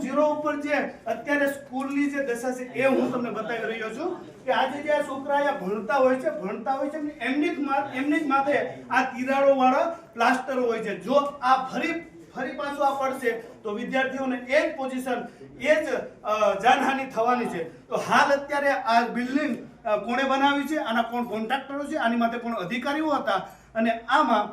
Zero ઉપર જે અત્યારે સ્કૂલની જે દશા છે, એ હું તમને બતાવી રહ્યો છું કે આજે જે આ છોકરા ભણતા હોય છે, ભણતા હોય છે એમની- જ એમની જ માથે આ તિરાડો વાળા પ્લાસ્ટરો હોય છે. જો આ ફરી ફરી પાછું આ પડશે, તો વિદ્યાર્થીઓને એ જ પોઝિશન, એ જ જાનહાનિ થવાની છે. તો હાલ અત્યારે આ બિલ્ડિંગ કોણે બનાવી છે, આના કોણ કોન્ટ્રાક્ટરો છે, આની માટે કોણ અધિકારીઓ હતા અને આમાં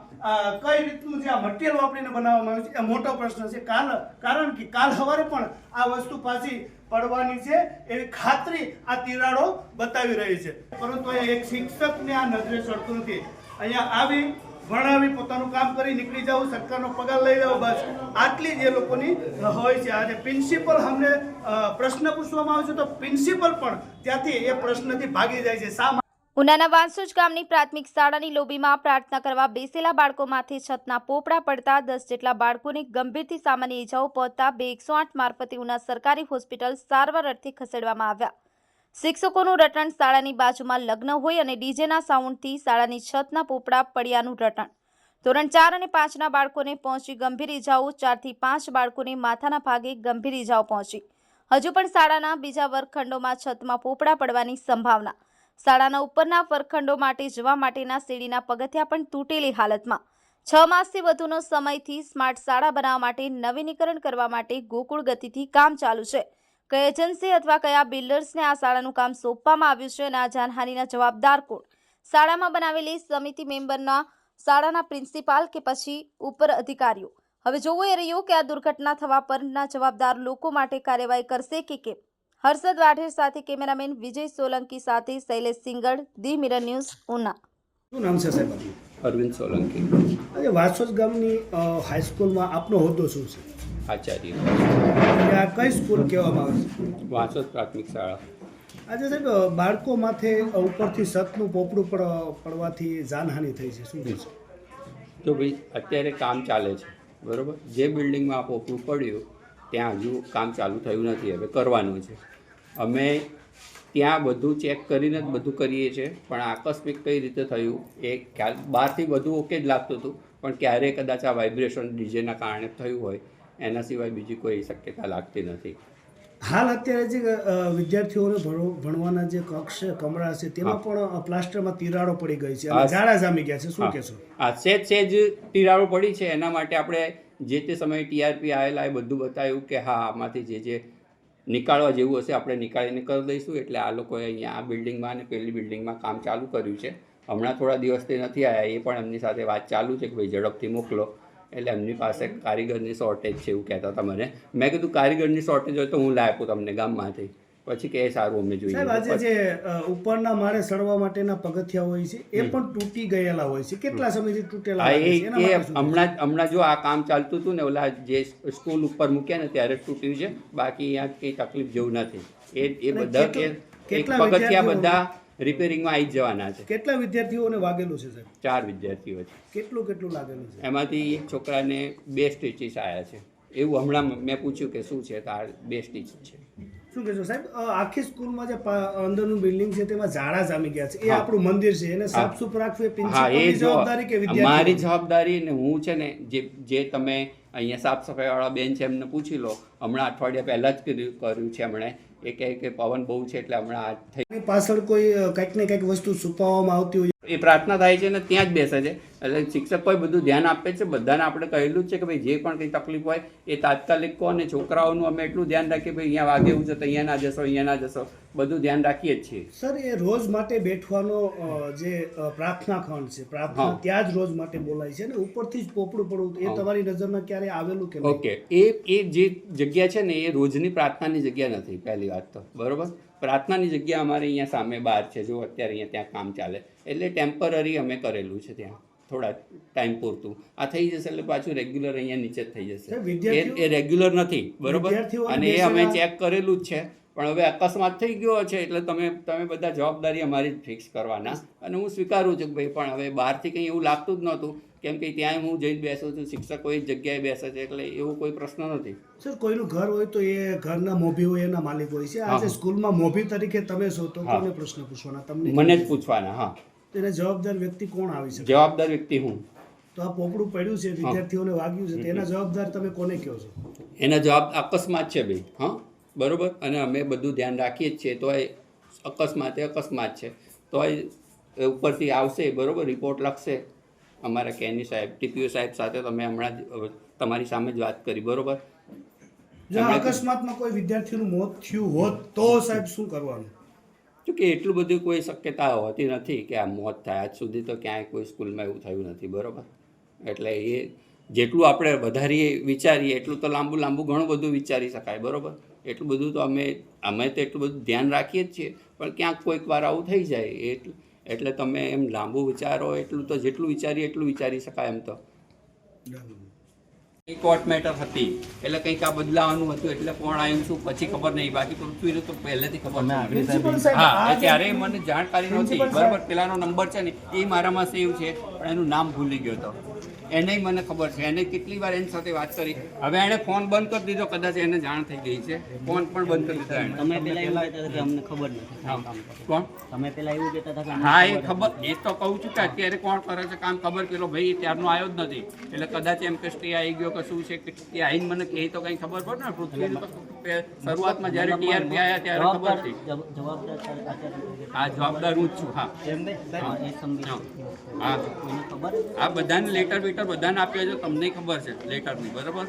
કઈ રીતનું જે આ મટીરિયલ વાપરીને બનાવવામાં આવ્યું છે, એ મોટો પ્રશ્ન છે. કાલ, કારણ કે કાલ સવારે પણ આ વસ્તુ પાછી પડવાની છે, એવી ખાતરી આ તિરાડો બતાવી રહી છે. પરંતુ અહીંયા એક શિક્ષકને આ નજરે ચડતું નથી. અહીંયા આવી, ભણાવી પોતાનું કામ કરી નીકળી જવું સરકારનો પગાર લઈ લેવો બસ. આટલી જ એ લોકોની હોય છે. આજે પ્રિન્સિપલ અમને પ્રશ્ન પૂછવામાં આવે છે, તો પ્રિન્સિપલ પણ ત્યાંથી એ પ્રશ્નથી ભાગી જાય છે. શા ઉનાના વાંસુજ ગામની પ્રાથમિક શાળાની લોબીમાં પ્રાર્થના કરવા બેસેલા બાળકોમાંથી છતના પોપડા પડતા દસ જેટલા બાળકોને ગંભીરથી સામાન્ય ઇજાઓ પહોંચતા બે એકસો આઠ મારફતે ઉના સરકારી હોસ્પિટલ સારવાર અર્થે ખસેડવામાં આવ્યા. શિક્ષકોનું રટણ શાળાની બાજુમાં લગ્ન હોય અને ડીજેના સાઉન્ડથી શાળાની છતના પોપડા પડ્યાનું રટણ. ધોરણ ચાર અને પાંચના બાળકોને પહોંચી ગંભીર ઇજાઓ, ચારથી પાંચ બાળકોને માથાના ભાગે ગંભીર ઇજાઓ પહોંચી. હજુ પણ શાળાના બીજા વર્ગખંડોમાં છતમાં પોપડા પડવાની સંભાવના. શાળાના ઉપરના ફરખંડો માટે જવા માટેના સીડીના પગથિયા પણ તૂટેલી હાલતમાં. છ માસથી વધુનો સમયથી સ્માર્ટ શાળા બનાવવા માટે નવીનીકરણ કરવા માટે ગોકુળ ગતિથી કામ ચાલુ છે. કઈ એજન્સી અથવા કયા બિલ્ડર્સને આ શાળાનું કામ સોંપવામાં આવ્યું છે અને આ જાનહાનિના જવાબદાર કોણ? શાળામાં બનાવેલી સમિતિ મેમ્બરના શાળાના પ્રિન્સિપાલ કે પછી ઉપર અધિકારીઓ. હવે જોવું એ રહ્યું કે આ દુર્ઘટના થવા પરના જવાબદાર લોકો માટે કાર્યવાહી કરશે કે કેમ? હર્ષદ વાઢેર સાથે કેમેરામેન વિજય સોલંકી સાથે Shailesh Singad the mirror news Una. શું નામ છે સાહેબ અરવિંદ સોલંકી. આજે વાસોદ ગામની હાઈસ્કૂલમાં આપનો હોદ્દો શું છે? આચાર્ય. આ કઈ સ્કૂલ કહેવામાં આવે છે? વાસોદ પ્રાથમિક શાળા. આજે સાહેબ બાળકો માથે ઉપરથી સતનું પોપડું પડ પડવાથી જાનહાનિ થઈ છે. શું છે? તો ભાઈ અત્યારે કામ ચાલે છે બરાબર? જે બિલ્ડિંગમાં આ પોપડું પડ્યું ત્યાં હજુ કામ ચાલુ થયું નથી હવે કરવાનું છે. અમે ત્યાં બધું ચેક કરીને જ બધું કરીએ છીએ. પણ આકસ્મિક કઈ રીતે થયું એ ખ્યાલ બહારથી બધું ઓકે જ લાગતું હતું. પણ ક્યારે કદાચ આ વાઇબ્રેશન ડીજેના કારણે થયું હોય. એના સિવાય બીજી કોઈ શક્યતા લાગતી નથી. હાલ અત્યારે જે વિદ્યાર્થીઓને ભણો- ભણવાના જે કક્ષ કમરા છે તેમાં પણ પ્લાસ્ટરમાં તિરાડો પડી ગઈ છે. ઝાડા જામી ગયા છે. શું હા. કહેશો? આ સેજ સેજ તિરાડો પડી છે. એના માટે આપણે જે તે સમયે ટીઆરપી આવેલા એ બધું બતાવ્યું કે હા આમાંથી જે જે નીકાળવા જેવું હશે, આપણે નીકાળીને કરી દઈશું. એટલે આ લોકોએ અહીંયા આ બિલ્ડિંગમાં અને પેલી બિલ્ડિંગમાં કામ ચાલુ કર્યું છે. હમણાં થોડા દિવસથી નથી આવ્યા એ પણ એમની સાથે વાત ચાલુ છે કે ભાઈ ઝડપથી મોકલો. એટલે એમની પાસે કારીગરની શોર્ટેજ છે એવું કહેતા હતા મને. મેં કીધું કારીગરની શોર્ટેજ હોય તો હું આપું તમને ગામમાંથી. પછી કે એ સારું અમને સાહેબ આજે જોઈએ જે ઉપરના માળે સડવા માટેના પગથિયા હોય છે એ પણ તૂટી ગયેલા હોય છે. કેટલા સમયથી તૂટેલા એ હમણાં હમણાં જો આ કામ ચાલતું હતું ને ઓલા જે સ્કૂલ ઉપર મૂક્યા ને ત્યારે તૂટ્યું છે. બાકી અહીંયા કંઈ તકલીફ જેવું નથી. એ એ બધા કે પગથિયા બધા રિપેરિંગમાં આવી જવાના છે. કેટલા વિદ્યાર્થીઓને વાગેલું છે સાહેબ? ચાર વિદ્યાર્થીઓ છે. કેટલું કેટલું લાગેલું છે? એમાંથી એક છોકરાને બે સ્ટીચીસ આવ્યા છે. એવું હમણાં મેં પૂછ્યું કે શું છે તો આ બે સ્ટીચ છે. શું કહેશો સાહેબ? આખી સ્કૂલમાં જે અંદરનું બિલ્ડિંગ છે તેમાં ઝાડા જામી ગયા છે. એ આપણું મંદિર છે. એને સાફ સુફ રાખવું એ પ્રિન્સિપલની જવાબદારી કે મારી જવાબદારી ને હું છે ને જે જે તમે અહીંયા સાફ સફાઈવાળા બેન છે એમને પૂછી લો. હમણાં અઠવાડિયા પહેલાં જ કર્યું છે હમણે એ કહે કે પવન બહુ છે એટલે હમણાં આ થઈ પાછળ કોઈ કંઈક ને કંઈક વસ્તુ છુપાવવામાં આવતી હોય એ પ્રાર્થના થાય છે ને ત્યાં જ બેસે છે. એટલે શિક્ષકોએ બધું ધ્યાન આપે છે. બધાને આપણે કહેલું છે કે ભાઈ જે પણ કંઈ તકલીફ હોય એ તાત્કાલિક કહો અને છોકરાઓનું અમે એટલું ધ્યાન રાખીએ ભાઈ અહીંયા વાગે એવું છે તો અહીંયા ના જશો અહીંયા ના જશો. બધું ધ્યાન રાખીએ જ છીએ. સર એ રોજ માટે બેઠવાનો જે પ્રાર્થના ખંડ છે પ્રાર્થના ત્યાં જ રોજ માટે બોલાય છે ને ઉપરથી જ પોપડું પડવું એ તમારી નજરમાં ક્યારે આવેલું કે ઓકે. એ એ જે જગ્યા છે ને એ રોજની પ્રાર્થનાની જગ્યા નથી પહેલી વાત તો. બરોબર? પ્રાર્થનાની જગ્યા અમારે અહીંયા સામે બહાર છે. જો અત્યારે અહીંયા ત્યાં કામ ચાલે. એટલે ટેમ્પરરી અમે કરેલું છે ત્યાં. થોડા ટાઈમ પૂરતું. આ થઈ જશે એટલે પાછું રેગ્યુલર અહીંયા નીચે જ થઈ જશે. એ રેગ્યુલર નથી બરોબર? અને એ અમે ચેક કરેલું જ છે. પણ હવે અકસ્માત થઈ ગયો છે એટલે તમે તમે બધા જવાબદારી અમારી જ ફિક્સ કરવાના. અને હું સ્વીકારું છું કે ભાઈ પણ હવે બહારથી કંઈ એવું લાગતું જ નહોતું. કેમ કે ત્યાં હું જઈને બેસું છું શિક્ષકો એ જગ્યાએ બેસે છે એટલે એવો કોઈ પ્રશ્ન નથી. સર કોઈનું ઘર હોય તો એ ઘરના મોભી હોય એના માલિક હોય છે. આજે સ્કૂલમાં મોભી તરીકે તમે છો તો. કોને પ્રશ્ન પૂછવાના? તમને મને જ પૂછવાના હા. તેને જવાબદાર વ્યક્તિ કોણ આવી છે જવાબદાર વ્યક્તિ હું. તો આ પોપડું પડ્યું છે વિદ્યાર્થીઓને વાગ્યું છે તેના જવાબદાર તમે કોને કહો છો? એના જવાબ અકસ્માત છે ભાઈ હા. બરોબર? અને અમે બધું ધ્યાન રાખીએ જ છીએ તો એ અકસ્માત એ અકસ્માત છે. તો એ ઉપરથી આવશે બરોબર? રિપોર્ટ લખશે. અમારા કેની સાહેબ ટીપીઓ સાહેબ સાથે તમે હમણાં જ તમારી સામે જ વાત કરી બરોબર? જો અકસ્માતમાં કોઈ વિદ્યાર્થીનું મોત થયું હોત તો સાહેબ શું કરવાનું? કે એટલું બધું કોઈ શક્યતા હોતી નથી કે આ મોત થાય. આજ સુધી તો ક્યાંય કોઈ સ્કૂલમાં એવું થયું નથી બરોબર? એટલે એ જેટલું આપણે વધારીએ વિચારીએ એટલું તો લાંબુ લાંબુ ઘણું બધું વિચારી શકાય બરોબર? એટલું બધું તો અમે અમે તો એટલું બધું ધ્યાન રાખીએ જ છીએ. પણ ક્યાંક કોઈક વાર આવું થઈ જાય એટલે એટલે તમે એમ લાંબુ વિચારો એટલું તો જેટલું વિચારીએ એટલું વિચારી શકાય એમ તો. એક વોટ મેટર હતી એટલે કંઈક આ બદલાવાનું હતું એટલે કોણ આવ્યું છું પછી ખબર નહીં. બાકી પૃથ્વીને તો પહેલેથી ખબર નથી હા ત્યારે મને જાણકારી નહોતી. બરાબર પેલાનો નંબર છે ને એ મારામાં સેવ છે પણ એનું નામ ભૂલી ગયો હતો એને મને ખબર છે. એને કેટલી વાર એની સાથે વાત કરી. હવે એણે ફોન બંધ કરી દીધો. કદાચ એને જાણ થઈ ગઈ છે. ફોન પણ બંધ કરી દીધો તમે પેલા એવું કહેતા હતા કે અમને ખબર નથી. હા. કોણ? તમે પેલા એવું કહેતા હતા કે હા એ ખબર એ તો કહું છું કે અત્યારે કોણ કરે છે કામ ખબર પેલો ભાઈ ત્યારનો આવ્યો જ નથી. એટલે કદાચ એમ કે સ્ટે આવી ગયો કે શું છે કે એ આવીને મને કહે તો કંઈ ખબર પડે ને? પૃથ્વીનું તો પે- શરૂઆતમાં જ્યારે ટીઆરપી આવ્યા ત્યારે ખબર હતી જવ- જવાબદાર હું જ છું હા. હા, હા. હા. આ બધાને લેટર બેટર બધાને આપ્યા છે તમને ખબર છે લેટરની બરાબર?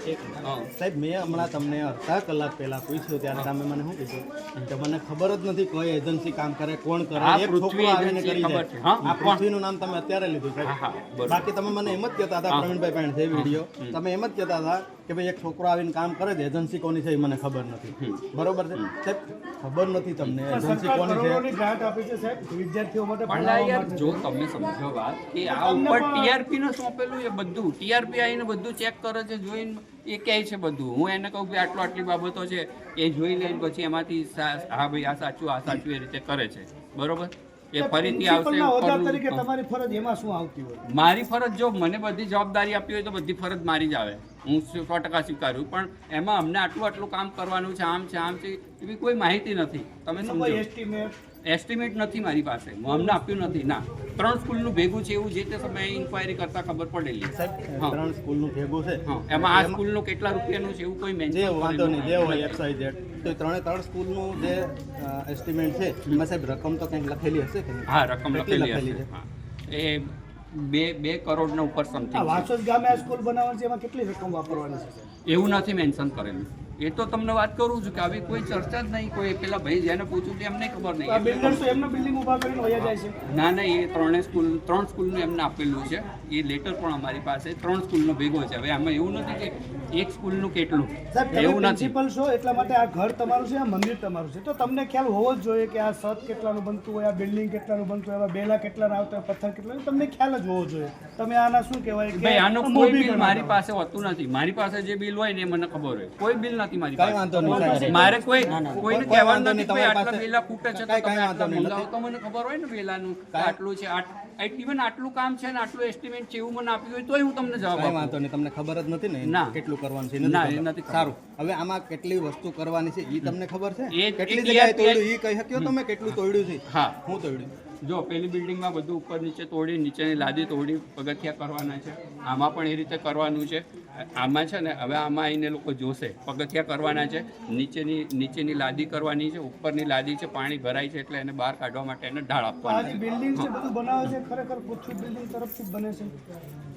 સાહેબ મેં હમણાં તમને અડધા કલાક પહેલા પૂછ્યું ત્યારે તમે મને શું કીધું? તમને મને ખબર જ નથી કોઈ એજન્સી કામ કરે કોણ કરે એક છોકરો આવીને કરી ખબર જાય છે. આ પૃથ્વીનું નામ તમે અત્યારે લીધું હા, હા, સાહેબ બાકી તમે મને એમ જ કહેતા હતા હા. પ્રવીણભાઈ પાસે છે વીડિયો. તમે એમ જ કહેતા હતા કે ભાઈ એક છોકરો આવીને કામ કરે છે એજન્સી કોની છે એ મને ખબર નથી. બરોબર છે? સાહેબ ખબર નથી તમને એજન્સી કોની છે? ગ્રાન્ટ આપી છે સાહેબ વિદ્યાર્થીઓ માટે જો તમે સમજો વાત કે આ ઉપર ટીઆરપી નું સોંપેલું એ બધું. ટીઆરપી આવીને બધું ચેક કરે છે જોઈને એ કહે છે બધું. હું એને કહું કે આટલો આટલી બાબતો છે એ જોઈ લઈને પછી એમાંથી હા ભાઈ આ સાચું આ સાચું એ રીતે કરે છે. બરોબર? એ ફરીથી આવશે પ્રિન્સિપલના હોદ્દા ઉપરનું- તરીકે તમારી ફરજ એમાં શું આવતી હોય? મારી ફરજ જો મને બધી જવાબદારી આપી હોય તો બધી ફરજ મારી જ આવે. હું સો ટકા સ્વીકારું પણ એમાં અમને આટલું આટલું કામ કરવાનું છે આમ છે આમ છે એવી કોઈ માહિતી નથી. તમે સમજો. એસ્ટિમેટ એસ્ટિમેટ નથી મારી પાસે. હું અમને આપ્યું નથી. ના. ત્રણ સ્કૂલનું ભેગું છે એવું જે તે સમયે ઇન્ક્વાયરી કરતા ખબર પડેલી. સાહેબ ત્રણ સ્કૂલનું ભેગું છે. એમાં આ સ્કૂલનું કેટલા રૂપિયાનું છે એવું કોઈ મેન્શન વાંધો નહીં જે હોય એક્સ વાય ઝેડ તો ત્રણે ત્રણ સ્કૂલનું જે એસ્ટિમેટ છે એમાં સાહેબ રકમ તો કંઈક લખેલી હશે હા રકમ લખેલી લખેલી હશે. એ બે બે કરોડના ઉપર સમથિંગ વાસોદ ગામે આ સ્કૂલ બનાવવાની છે એમાં કેટલી રકમ વાપરવાની છે? એવું નથી મેન્શન કરેલું. એ તો તમને વાત કરું છું કે આવી કોઈ ચર્ચા જ નહીં કોઈ પેલા ભાઈ જેને પૂછ્યું તે એમને ખબર નહીં. એમનો બિલ્ડિંગ ઊભા જાય છે? ના ના એ ત્રણે સ્કૂલ ત્રણ સ્કૂલનું એમને આપેલું છે. એ લેટર પણ અમારી પાસે ત્રણ સ્કૂલનો ભેગો છે. હવે આમાં એવું નથી કે એક સ્કૂલનું કેટલું. એવું નથી. છો એટલા માટે આ ઘર તમારું છે આ મંદિર તમારું છે. તો તમને ખ્યાલ હોવો જ જોઈએ કે આ સત કેટલાનું બનતું હોય આ બિલ્ડિંગ કેટલાનું બનતું હોય બેલા કેટલાના આવતા હોય પથ્થર કેટલા તમને ખ્યાલ જ હોવો જોઈએ. તમે આના શું કહેવાય ભાઈ આનું કોઈ બિલ મારી પાસે હોતું નથી. મારી પાસે જે બિલ હોય ને એ મને ખબર હોય. કોઈ બિલ નથી. મારી કઈ વાંધો નહીં મારે કોઈ કોઈને કહેવાનું નથી નહીં, કે ભાઈ તમારી આટલા વેલા ફૂટે છે તો કાંઈ- તમે આટલા મંગાવો. તો મને ખબર હોય ને વેલાનું આટલું છે આટ ઇવન આટલું કામ છે ને આટલું એસ્ટિમેટ છે એવું મને આપ્યું હોય તોય હું તમને જવાબ આપું. વાંધો નહીં તમને ખબર જ નથી ને ના. કેટલું કરવાનું છે ના, નથી એ નથી સારું. હવે આમાં કેટલી વસ્તુ કરવાની છે એ તમને ખબર છે? કેટલી જગ્યાએ તોડ્યું એ કહી શક્યો તમે કેટલું તોડ્યું છે? હા. હું તોડ્યું. જો પેલી બિલ્ડિંગમાં બધું ઉપર નીચે તોડી નીચેની લાદી તોડી પગથિયા કરવાના છે. આમાં પણ એ રીતે કરવાનું છે. આમાં છે ને હવે આમાં આવીને લોકો જોશે. પગથિયા કરવાના છે નીચેની નીચેની લાદી કરવાની છે ઉપરની લાદી છે પાણી ભરાય છે એટલે એને બહાર કાઢવા માટે એને ઢાળ આપવાની બિલ્ડિંગ છે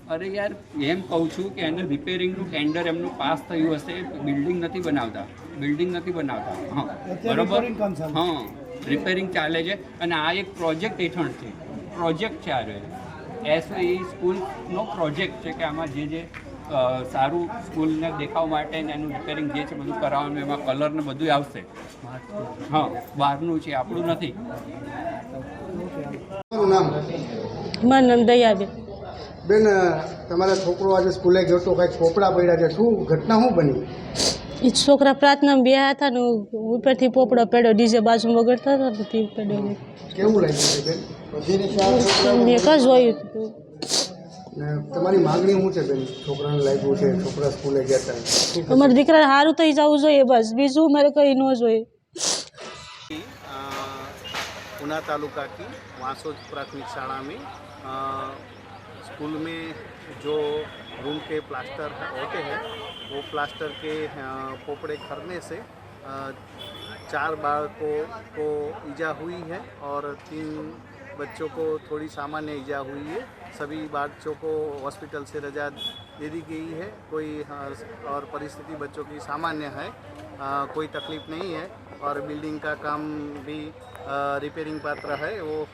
અરે યાર એમ કહું છું કે એને રિપેરિંગનું ટેન્ડર એમનું પાસ થયું હશે બિલ્ડિંગ નથી બનાવતા. બિલ્ડિંગ નથી બનાવતા. હા બરોબર? હા. રિપેરિંગ ચાલે છે અને આ એક પ્રોજેક્ટ હેઠળ છે. પ્રોજેક્ટ છે આ એસ સ્કૂલનો પ્રોજેક્ટ છે કે આમાં જે જે સારું સ્કૂલને દેખાવ માટે ને એનું રિપેરિંગ જે છે બધું કરાવવાનું એમાં કલર ને બધું આવશે. હા બહારનું છે આપણું નથી. મારું નામ દયાબેન. બેન તમારા છોકરો આજે સ્કૂલે ગયો તો કંઈક પોપડા પડ્યા છે. શું ઘટના શું બની? એ છોકરા પ્રાર્થના બે હતા ને ઉપરથી પોપડો પડ્યો ડીજે બાજુ વગડતા હતા ને તે પડ્યો મેં કાં જોયું તમારી દીકરા સારું થઈ જવું જોઈએ બસ. બીજું મારે કંઈ ન જોઈએ. ઉના તાલુકા કી વાંસોદ પ્રાથમિક શાળા મેં स्कूल में जो रूम के प्लास्टर होते हैं वो प्लास्टर के पोपड़े खरने से चार बालकों को ईजा हुई है और तीन बच्चों को थोड़ी सामान्य ईजा हुई है। सभी बच्चों को हॉस्पिटल से रजा दे दी गई है। कोई और परिस्थिति बच्चों की सामान्य है अ, कोई तकलीफ़ नहीं है और बिल्डिंग का काम भी अ, रिपेयरिंग पात्र है वो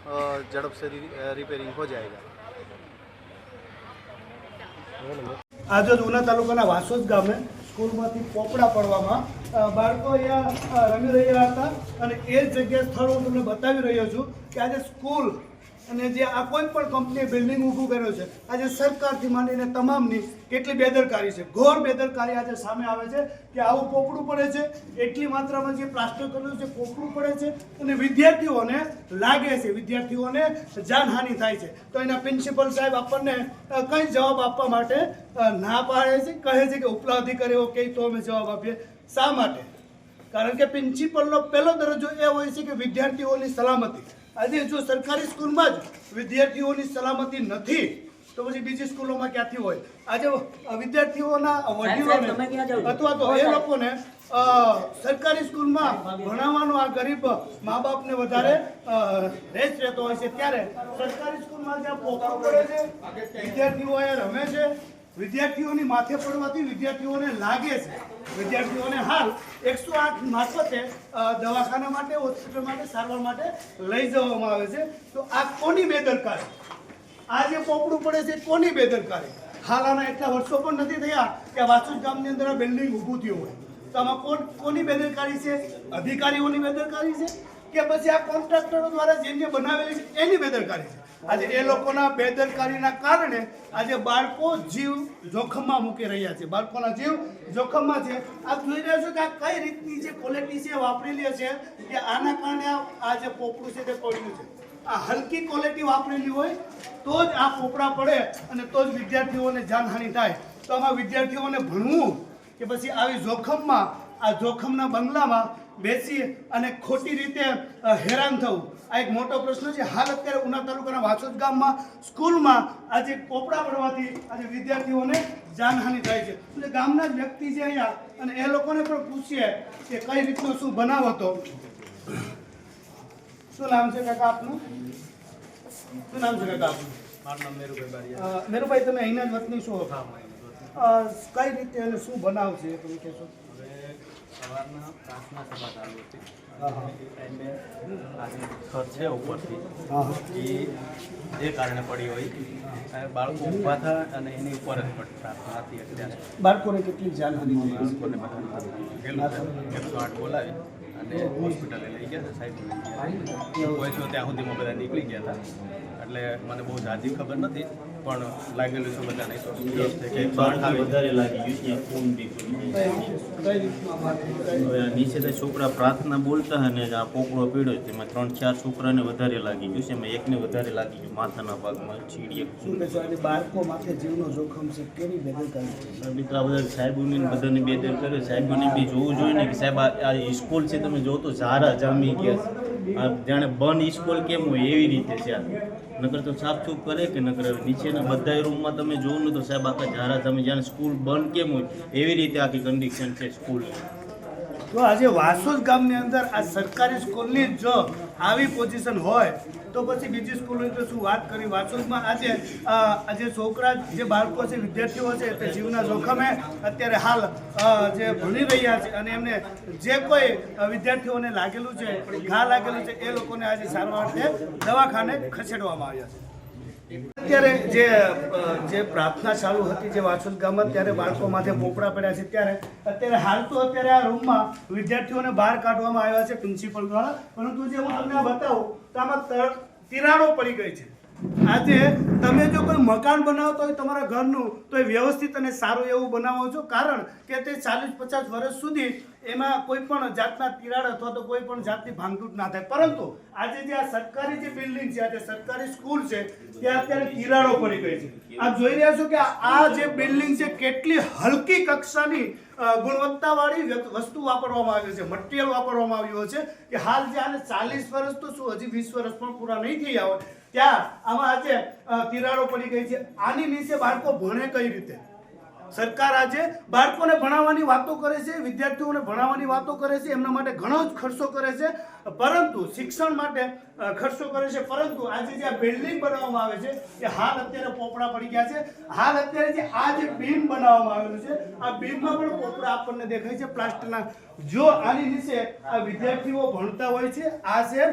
झड़प से रिपेयरिंग हो जाएगा। આજે ઉના તાલુકાના વાસોદ ગામે સ્કૂલમાંથી પોપડા પડવામાં બાળકો અહીંયા રમી રહ્યા હતા અને એ જગ્યા સ્થળ હું તમને બતાવી રહ્યો છું કે આજે સ્કૂલ અને જે આ કોઈ પણ કંપનીએ બિલ્ડિંગ ઊભું કર્યો છે, આજે સરકારથી માંડીને તમામની કેટલી બેદરકારી છે. ઘોર બેદરકારી આજે સામે આવે છે કે આવું પોપડું પડે છે, એટલી માત્રામાં જે પ્લાસ્ટર કરેલું છે, પોપડું પડે છે અને વિદ્યાર્થીઓને લાગે છે, વિદ્યાર્થીઓને જાનહાનિ થાય છે. તો એના પ્રિન્સિપલ સાહેબ આપણને કંઈ જવાબ આપવા માટે ના પાડે છે, કહે છે કે ઉપલા અધિકારીઓ કહે તો અમે જવાબ આપીએ. શા માટે? કારણ કે પ્રિન્સિપલનો પહેલો દરજ્જો એ હોય છે કે વિદ્યાર્થીઓની સલામતી. આજે જો સરકારી સ્કૂલમાં જ વિદ્યાર્થીઓની સલામતી નથી તો પછી બીજી સ્કૂલોમાં ક્યાંથી હોય? આજે વિદ્યાર્થીઓના વડીલોને અથવા તો એ લોકોને સરકારી સ્કૂલમાં ભણાવવાનો આ ગરીબ મા બાપને વધારે રેસ રહેતો હોય છે. ત્યારે સરકારી સ્કૂલમાં જ્યાં પોતા પડે છે વિદ્યાર્થીઓ રમે છે વિદ્યાર્થીઓની માથે પડવાથી વિદ્યાર્થીઓને લાગે છે. વિદ્યાર્થીઓને હાલ એકસો આઠ મારફતે દવાખાના માટે, હોસ્પિટલ માટે, સારવાર માટે લઈ જવામાં આવે છે. તો આ કોની બેદરકારી? આ જે પોપડું પડે છે, કોની બેદરકારી? હાલ આના એટલા વર્ષો પણ નથી થયા કે વાસુદ ગામની અંદર આ બિલ્ડિંગ ઊભું થયું હોય. તો આમાં કોણ, કોની બેદરકારી છે? અધિકારીઓની બેદરકારી છે? કે પછી આ કોન્ટ્રાક્ટરો દ્વારા જે જે બનાવેલી છે, એની બેદરકારી છે? આજે એ લોકોના બેદરકારીના કારણે આજે બાળકો જીવ જોખમમાં મૂકી રહ્યા છે. બાળકોના જીવ જોખમમાં છે. આપ જોઈ રહ્યા છો કે આ કઈ રીતની જે ક્વોલિટી છે વાપરેલી છે કે આના કારણે આ આ જે પોપડું છે તે પડ્યું છે. આ હલકી ક્વોલિટી વાપરેલી હોય તો જ આ પોપડા પડે અને તો જ વિદ્યાર્થીઓને જાનહાનિ થાય. તો આમાં વિદ્યાર્થીઓને ભણવું કે પછી આવી જોખમમાં આ જોખમના બંગલામાં બેસી અને ખોટી રીતે હેરાન થવું. આ એક મોટો પ્રશ્ન છે. હાલ અત્યારે ઉના તાલુકાના વાછોદ ગામમાં સ્કૂલમાં આજે પોપડા પડવાથી આજે વિદ્યાર્થીઓને જાનહાનિ થાય છે. એટલે ગામના જ વ્યક્તિ છે અહીંયા અને એ લોકોને પણ પૂછીએ કે કઈ રીતનો શું બનાવ હતો. શું નામ છે કાકા આપનું? શું નામ છે કાકા આપનું? મારું નામ મેરુભાઈ બારિયા. મેરુભાઈ તમે અહીંના જ વતની છો? કઈ રીતે અને શું બનાવ છે એ તમે કહેશો સવારના પ્રાર્થના સભા ચાલુ હતી. હા હા. એ ટાઈમે આજે છત છે ઉપરથી. એ જે કારણે પડી હોય. બાળકો ઊભા અને એની ઉપર જ પ્રાર્થના હતી અત્યારે. બાળકોને કેટલી જાનહાનિ બાળકોને એકસો આઠ બોલાવી અને હોસ્પિટલે લઈ ગયા હતા સાહેબ. લઈ ગયા કોઈ ત્યાં સુધીમાં બધા નીકળી ગયા હતા. એટલે મને બહુ જાજી ખબર નથી. પણ લાગેલું છે બધાને. તો છે વધારે લાગી પડી નીચે તો છોકરા પ્રાર્થના બોલતા હોય ને આ પોકળો પીડ્યો તેમાં ત્રણ ચાર છોકરાને વધારે લાગી ગયું છે એમાં એકને વધારે લાગી ગયું માથાના ભાગમાં ચીડીએ શું બાળકો માટે જીવનો જોખમ છે કેવી બેદરકારી છે? મિત્રો બધા સાહેબોની બધાને બેદર કરે સાહેબોને બી જોવું જોઈએ ને કે સાહેબ આ સ્કૂલ છે તમે જો તો ઝારા જામી ગયા છે. આ જાણે બંધ સ્કૂલ કેમ હોય એવી રીતે છે આ. નકર તો સાફસૂફ કરે કે હવે નીચેના બધા રૂમમાં તમે જોવો ને તો સાહેબ આખા ઝારા તમે જાણે સ્કૂલ બંધ કેમ હોય, એવી રીતે આખી કન્ડિશન છે સ્કૂલ તો આજે વાસોદ ગામની અંદર આ સરકારી સ્કૂલની જો આવી પોઝિશન હોય, તો પછી બીજી સ્કૂલની તો શું વાત કરી? વાસુદમાં આજે આજે છોકરા, જે બાળકો છે, વિદ્યાર્થીઓ છે, તે જીવના જોખમે અત્યારે હાલ જે ભણી રહ્યા છે અને એમને જે કોઈ વિદ્યાર્થીઓને લાગેલું છે ઘા લાગેલું છે, એ લોકોને આજે સારવાર દવાખાને ખસેડવામાં આવ્યા છે. અત્યારે જે જે પ્રાર્થના ચાલુ હતી જે વાસુદ ગામમાં, ત્યારે બાળકો માથે પોપડા પડ્યા છે. ત્યારે અત્યારે હાલ તો અત્યારે આ રૂમમાં વિદ્યાર્થીઓને બહાર કાઢવામાં આવ્યા છે પ્રિન્સિપલ દ્વારા. પરંતુ જે હું તમને બતાવું, તો આમાં તર- તિરાડો પડી ગઈ છે. આજે તમે જો કોઈ મકાન બનાવતો હોય તમારા ઘરનું, તો એ વ્યવસ્થિત અને સારું એવું બનાવો છો. કારણ કે તે ચાલીસ પચાસ વર્ષ સુધી એમાં કોઈ પણ જાતના તિરાડ અથવા તો કોઈ પણ જાતની ભાંગતૂટ ના થાય. પરંતુ આજે જે આ સરકારી જે બિલ્ડિંગ છે આજે સરકારી સ્કૂલ છે, ત્યાં અત્યારે તિરાડો પડી ગઈ છે. આપ જોઈ રહ્યા છો કે આ જે બિલ્ડિંગ છે, કેટલી હલકી કક્ષાની ગુણવત્તાવાળી વસ્તુ વાપરવામાં આવી છે. મટીરિયલ વાપરવામાં આવ્યો છે કે હાલ જે આને ચાલીસ વર્ષ તો શું, હજી વીસ વર્ષ પણ પૂરા નહીં થયા હોય. ત્યાં આમાં આજે તિરાડો પડી ગઈ છે. આની નીચે બાળકો ભણે કઈ રીતે? સરકાર આજે બાળકોને ભણાવવાની વાતો કરે છે, વિદ્યાર્થીઓને ભણાવવાની વાતો કરે છે, એમના માટે ઘણો જ ખર્ચો કરે છે. પરંતુ શિક્ષણ માટે ખર્ચો કરે છે. પરંતુ આજે જે આ બિલ્ડિંગ બનાવવામાં આવે છે, એ હાલ અત્યારે પોપડા પડી ગયા છે. હાલ અત્યારે જે આ જે બીમ બનાવવામાં આવેલું છે, આ બીમમાં પણ પોપડા આપણને દેખાય છે. પ્લાસ્ટરના જો આની નીચે આ વિદ્યાર્થીઓ ભણતા હોય છે, આ છે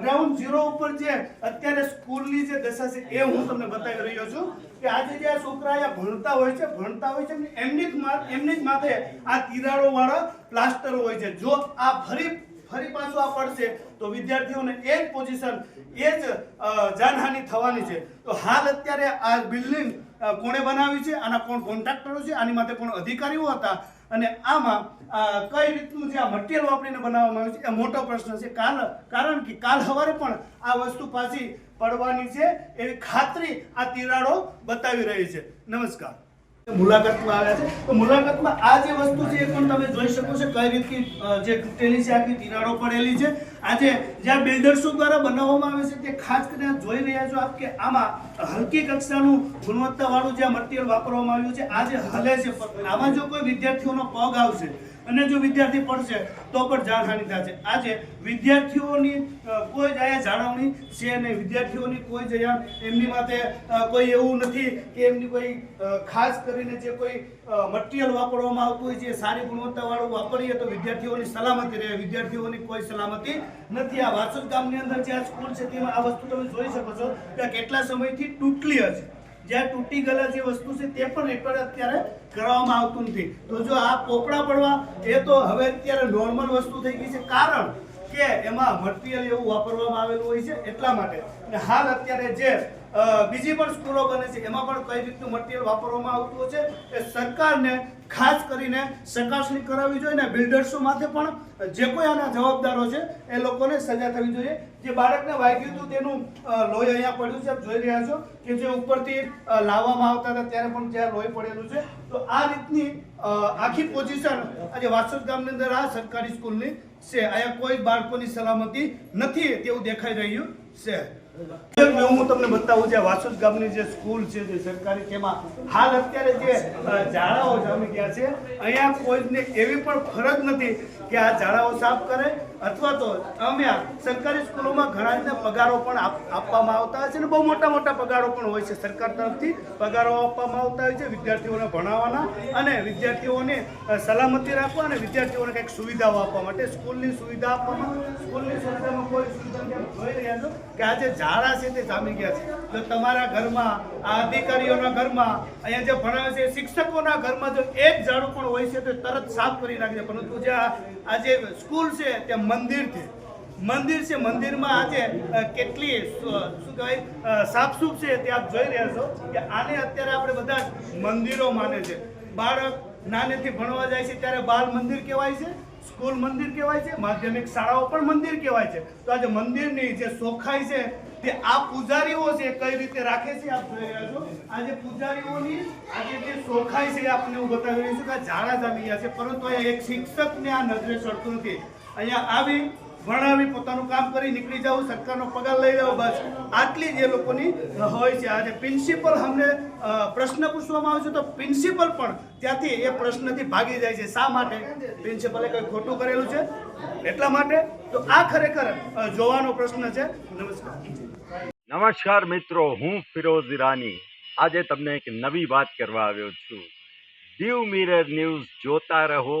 ગ્રાઉન્ડ ઝીરો ઉપર જે અત્યારે સ્કૂલની જે દશા છે, એ હું તમને બતાવી રહ્યો છું કે આજે જે આ છોકરા અહીંયા ભણતા હોય છે, ભણતા હોય છે, એમની- જ માથે એમની જ માથે આ તિરાડો વાળા પ્લાસ્ટર હોય છે. જો આ ફરી ફરી પાછું આ પડશે, તો વિદ્યાર્થીઓને એ જ પોઝિશન એ જ જાનહાનિ થવાની છે. તો હાલ અત્યારે આ બિલ્ડિંગ કોણે બનાવી છે? આના કોણ કોન્ટ્રાક્ટરો છે? આની માટે કોણ અધિકારીઓ હતા? અને આમાં કઈ રીતનું જે આ મટીરિયલ વાપરીને બનાવવામાં આવ્યું છે, એ મોટો પ્રશ્ન છે. કાલ, કારણ કે કાલ સવારે પણ આ વસ્તુ પાછી પડવાની છે. એવી ખાતરી આ તિરાડો બતાવી રહી છે. નમસ્કાર. મુલાકાતમાં આવ્યા છે. તો મુલાકાતમાં આ જે વસ્તુ છે એ પણ તમે જોઈ શકો છો કઈ રીતની જે તૂટેલી છે, આખી તિરાડો પડેલી છે. આજે જ્યાં બિલ્ડર્સો દ્વારા બનાવવામાં આવે છે તે ખાસ કરીને જોઈ રહ્યા છો આપ કે આમાં હલકી કક્ષાનું ગુણવત્તાવાળું જ્યાં મટીરિયલ વાપરવામાં આવ્યું છે, આ જે હલે છે, આમાં જો કોઈ વિદ્યાર્થીઓનો પગ આવશે અને જો વિદ્યાર્થી પડશે તો પણ જાનહાનિ થશે. આજે વિદ્યાર્થીઓની કોઈ જ જાળવણી છે નહીં. વિદ્યાર્થીઓની કોઈ જ એમની માટે કોઈ એવું નથી કે એમની કોઈ ખાસ કરીને જે કોઈ મટીરિયલ વાપરવામાં આવતું હોય છે સારી ગુણવત્તાવાળું વાપરીએ તો વિદ્યાર્થીઓની સલામતી રહે. વિદ્યાર્થીઓની કોઈ સલામતી નથી. આ વાસદ ગામની અંદર જે આ સ્કૂલ છે, તેમાં આ વસ્તુ તમે જોઈ શકો છો કે કેટલા સમયથી તૂટલી હશે. જ્યાં તૂટી ગયેલા જે વસ્તુ છે તે પણ રિપેર અત્યારે કરવામાં આવતું નથી. તો જો આ પોપડા પડવા, એ તો હવે અત્યારે નોર્મલ વસ્તુ થઈ ગઈ છે. કારણ કે એમાં મટીરિયલ એવું વાપરવામાં આવેલું હોય છે એટલા માટે. અને હાલ અત્યારે જે બીજી પણ સ્કૂલો બને છે. એમાં પણ કઈ રીતનું મટીરિયલ વાપરવામાં આવતું છે એ સરકારને ખાસ કરીને ચકાસણી કરાવવી જોઈએ ને બિલ્ડર્સો માટે પણ જે કોઈ આના જવાબદારો છે એ લોકોને સજા થવી જોઈએ. જે બાળકને વાગ્યું હતું તેનું લોહી અહીંયા પડ્યું છે. જોઈ રહ્યા છો કે જે ઉપરથી લાવવામાં આવતા હતા ત્યારે પણ ત્યાં લોહી પડેલું છે. તો આ રીતની આખી પોઝિશન આજે વાસદ ગામની અંદર આ સરકારી સ્કૂલની છે. અહીંયા કોઈ બાળકોની સલામતી નથી તેવું દેખાઈ રહ્યું છે. હવે હું તમને બતાવું જે વાસુદ ગામની જે સ્કૂલ છે, જે સરકારી તેમાં હાલ અત્યારે જે ઝાડાઓ જામી ગયા છે, અહીંયા કોઈને એવી પણ ફરજ નથી કે આ ઝાડાઓ સાફ કરે અથવા તો અમે સરકારી સ્કૂલોમાં ઘણા રીતે પગારો પણ આપ- આપવામાં આવતા હોય છે અને બહુ મોટા મોટા પગારો પણ હોય છે. સરકાર તરફથી પગારો આપવામાં આવતા હોય છે, વિદ્યાર્થીઓને ભણાવવાના અને વિદ્યાર્થીઓને સલામતી રાખવા અને વિદ્યાર્થીઓને કંઈક સુવિધાઓ આપવા માટે, સ્કૂલની સુવિધા આપવામાં, સ્કૂલની સુવિધામાં કોઈ સુવિધા જોઈ રહ્યા છો કે આજે ઝાડા છે તે જામી ગયા છે. જો તમારા ઘરમાં, આ અધિકારીઓના ઘરમાં, અહીંયા જે ભણાવે છે, શિક્ષકોના ઘરમાં જો એક ઝાડુ પણ હોય છે તો તરત સાફ કરી નાખે પરંતુ જે આ આ જે સ્કૂલ છે તે મંદિર છે. મંદિર છે, મંદિરમાં આજે કેટલી શું કહેવાય સાફસૂફ છે તે આપ જોઈ રહ્યા છો કે આને અત્યારે આપણે બધા મંદિરો માને છે. બાળક નાનેથી ભણવા જાય છે ત્યારે બાળ મંદિર કહેવાય છે, સ્કૂલ મંદિર કહેવાય છે, માધ્યમિક શાળાઓ પણ મંદિર કહેવાય છે. તો આજે મંદિરની જે ચોખ્ખાઈ છે તે આ પૂજારીઓ છે કઈ રીતે રાખે છે આપ જોઈ રહ્યા છો? આજે પૂજારીઓની આજે જે ચોખ્ખાઈ છે આપને હું બતાવી રહ્યું છું કે આ ઝાડા જામી ગયા છે, પરંતુ એક શિક્ષકને આ નજરે ચડતું નથી. અહીંયા આવી, ભણાવી, પોતાનું કામ કરી નીકળી જવું સરકારનો પગાર લઈ લેવો બસ. આટલી જ એ લોકોની હોય છે. આજે પ્રિન્સિપલ અમને પ્રશ્ન પૂછવામાં આવે છે તો પ્રિન્સિપલ પણ ત્યાંથી એ પ્રશ્નથી ભાગી જાય છે. શા માટે? પ્રિન્સિપલે કંઈ ખોટું કરેલું છે? એટલા માટે? તો આ ખરેખર જોવાનો પ્રશ્ન છે. નમસ્કાર. નમસ્કાર મિત્રો, હું ફિરોઝ ઈરાની. આજે તમને એક નવી વાત કરવા આવ્યો છું. દીવ મિરર ન્યૂઝ જોતા રહો